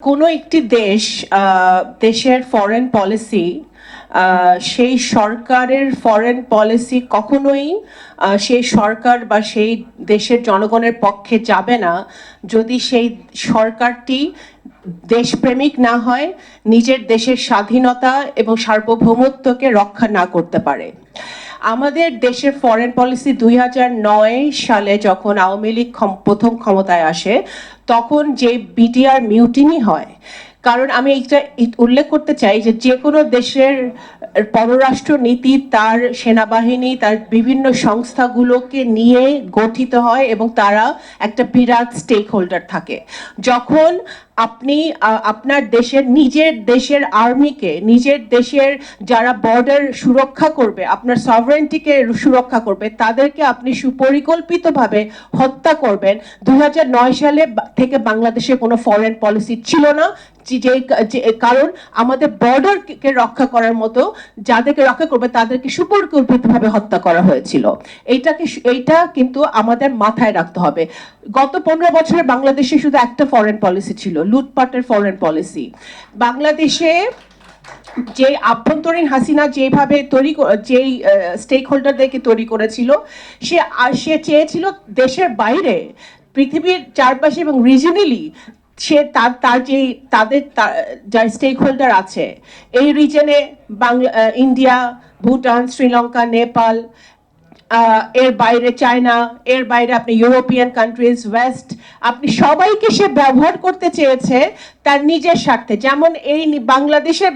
কোনো একটি দেশ দেশের ফরেন পলিসি সেই সরকারের ফরেন পলিসি কখনোই সেই সরকার বা সেই দেশের জনগণের পক্ষে যাবে না। যদি সেই সরকারটি দেশপ্রেমিক না হয়, নিজের দেশের স্বাধীনতা এবং সার্বভৌমত্বকে রক্ষা না করতে পারে। আমাদের দেশের ফরেন পলিসি দুই সালে যখন আওয়ামী লীগ প্রথম ক্ষমতায় আসে, তখন যে বিটিআর মিউটিনি হয়, কারণ আমি এইটা উল্লেখ করতে চাই যে যে কোনো দেশের পররাষ্ট্র নীতি, তার সেনাবাহিনী, তার বিভিন্ন সংস্থাগুলোকে নিয়ে গঠিত হয় এবং তারা একটা বিরাট স্টেক হোল্ডার থাকে। যখন আপনি আপনার দেশের, নিজের দেশের আর্মিকে, নিজের দেশের যারা বর্ডার সুরক্ষা করবে, আপনার সভারেন্টিকে সুরক্ষা করবে, তাদেরকে আপনি সুপরিকল্পিতভাবে হত্যা করবেন। দু হাজার নয় সালে থেকে বাংলাদেশে কোনো ফরেন পলিসি ছিল না, যে- কারণ আমাদের বর্ডারকে রক্ষা করার মতো যাদেরকে রক্ষা করবে, তাদেরকে সুপরিকল্পিতভাবে হত্যা করা হয়েছিল। এইটাকে এইটা কিন্তু আমাদের মাথায় রাখতে হবে। গত পনেরো বছরে বাংলাদেশে শুধু একটা ফরেন পলিসি ছিল লুটপাটের ফরেন পলিসি বাংলাদেশে যে আভ্যন্তরীণ হাসিনা যেভাবে তৈরি যেই স্টেক হোল্ডারদেরকে তৈরি করেছিল, সে সে চেয়েছিল দেশের বাইরে, পৃথিবীর চারপাশে এবং রিজনালি সে তার তার যে তাদের যার স্টেক হোল্ডার আছে, এই রিজনে বাংলা ইন্ডিয়া, ভুটান, শ্রীলঙ্কা, নেপাল এর বাইরে চায়না, এর বাইরে আপনি ইউরোপিয়ান কান্ট্রিজ ওয়েস্ট আপনি সবাইকে সে ব্যবহার করতে চেয়েছে তার নিজের স্বার্থে। যেমন এই বাংলাদেশের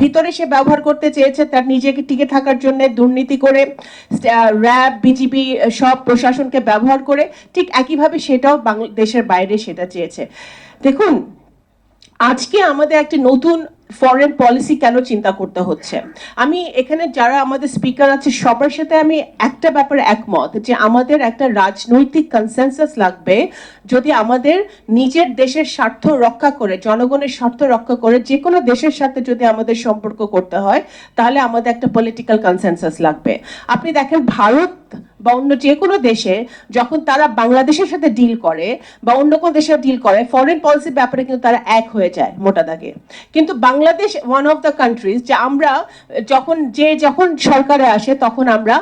ভিতরে সে ব্যবহার করতে চেয়েছে তার নিজেকে টিকে থাকার জন্য দুর্নীতি করে র্যাব বিজিবি সব প্রশাসনকে ব্যবহার করে, ঠিক একইভাবে সেটাও বাংলাদেশের বাইরে সেটা চেয়েছে। দেখুন, আজকে আমাদের একটি নতুন ফরেন পলিসি কেন চিন্তা করতে হচ্ছে? আমি এখানে যারা আমাদের স্পিকার আছে, সবার সাথে আমি একটা ব্যাপারে একমত যে আমাদের একটা রাজনৈতিক কনসেনসাস লাগবে যদি আমাদের নিজের দেশের স্বার্থ রক্ষা করে, জনগণের স্বার্থ রক্ষা করে, যে কোনো দেশের সাথে যদি আমাদের সম্পর্ক করতে হয়, তাহলে আমাদের একটা পলিটিক্যাল কনসেনসাস লাগবে। আপনি দেখেন ভারত বা অন্য যে কোনো দেশে যখন তারা বাংলাদেশের সাথে ডিল করে বা অন্য কোনো দেশের ডিল করে ফরেন পলিসির ব্যাপারে কিন্তু তারা এক হয়ে যায় মোটা দাগে। কিন্তু Bangladesh one of the countries যে আমরা যখন, যে যখন সরকারে আসে তখন আমরা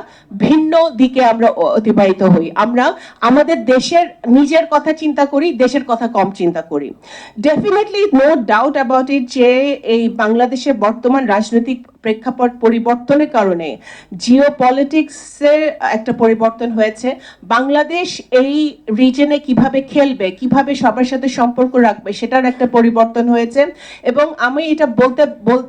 ভিন্ন দিকে আমরা অতিবাহিত হই। আমরা আমাদের দেশের নিজের কথা চিন্তা করি, দেশের কথা কম চিন্তা করি। Definitely no doubt about it যে এই বাংলাদেশের বর্তমান রাজনৈতিক প্রেক্ষাপট পরিবর্তনের কারণে জিও পলিটিক্সের একটা পরিবর্তন হয়েছে। বাংলাদেশ এই রিজনে কীভাবে খেলবে, কীভাবে সবার সাথে সম্পর্ক রাখবে, সেটার একটা পরিবর্তন হয়েছে। এবং আমি এটা বলতে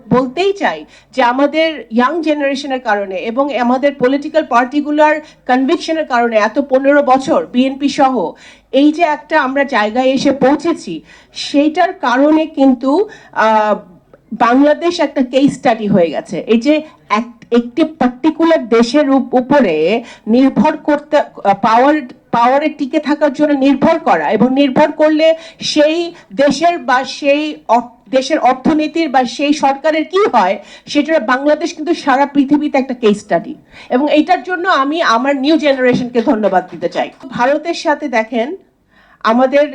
বলতেই চাই যে আমাদের ইয়াং জেনারেশনের কারণে এবং আমাদের পলিটিক্যাল পার্টিগুলার কনভিকশনের কারণে এত পনেরো বছর বিএনপি সহ এই যে একটা আমরা জায়গায় এসে পৌঁছেছি, সেইটার কারণে কিন্তু বাংলাদেশ একটা কেস স্টাডি হয়ে গেছে। এই যে এক- একটি পার্টিকুলার দেশের উপরে নির্ভর করতে পাওয়ার পাওয়ারে টিকে থাকার জন্য নির্ভর করা এবং নির্ভর করলে সেই দেশের বা সেই দেশের অর্থনীতির বা সেই সরকারের কি হয় সেটা বাংলাদেশ কিন্তু সারা পৃথিবীতে একটা কেস স্টাডি এবং এইটার জন্য আমি আমার নিউ জেনারেশনকে ধন্যবাদ দিতে চাই। ভারতের সাথে দেখেন, আমাদের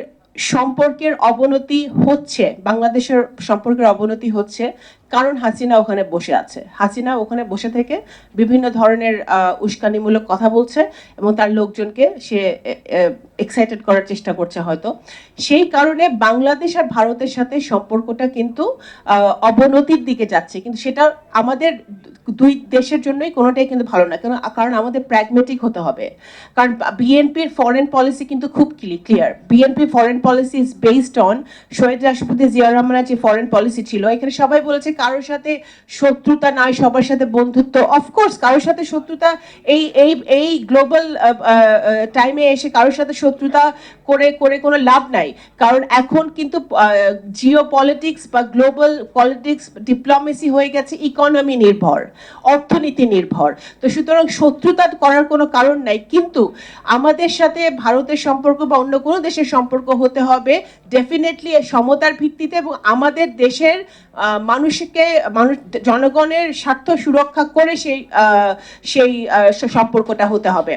সম্পর্কের অবনতি হচ্ছে, বাংলাদেশের সম্পর্কের অবনতি হচ্ছে। কারণ হাসিনা ওখানে বসে আছে। হাসিনা ওখানে বসে থেকে বিভিন্ন ধরনের উস্কানিমূলক কথা বলছে এবং তার লোকজনকে সে এক্সাইটেড করার চেষ্টা করছে হয়তো। সেই কারণে বাংলাদেশ আর ভারতের সাথে সম্পর্কটা কিন্তু অবনতির দিকে যাচ্ছে। কিন্তু সেটা আমাদের দুই দেশের জন্যই কোনোটাই কিন্তু ভালো না। কারণ কারণ আমাদের প্র্যাগমেটিক হতে হবে। কারণ বিএনপির ফরেন পলিসি কিন্তু খুব clear BNP foreign policy is based on শহীদ রাষ্ট্রপতি জিয়া রহমানের যে ফরেন পলিসি ছিল, এখানে সবাই বলেছে কারোর সাথে শত্রুতা নয় সবার সাথে বন্ধুত্ব। অফকোর্স কারোর সাথে শত্রুতা এই এই এই গ্লোবাল টাইমে এসে কারোর সাথে শত্রুতা করে করে কোনো লাভ নাই। কারণ এখন কিন্তু জিও পলিটিক্স বা গ্লোবাল পলিটিক্স ডিপ্লোমেসি হয়ে গেছে ইকোনমি নির্ভর অর্থনীতি নির্ভর। তো সুতরাং শত্রুতা করার কোনো কারণ নাই। কিন্তু আমাদের সাথে ভারতের সম্পর্ক বা অন্য কোনো দেশের সম্পর্ক হতে হবে ডেফিনেটলি সমতার ভিত্তিতে এবং আমাদের দেশের আহ, মানুষকে মানুষ জনগণের স্বার্থ সুরক্ষা করে সেই সেই সম্পর্কটা হতে হবে।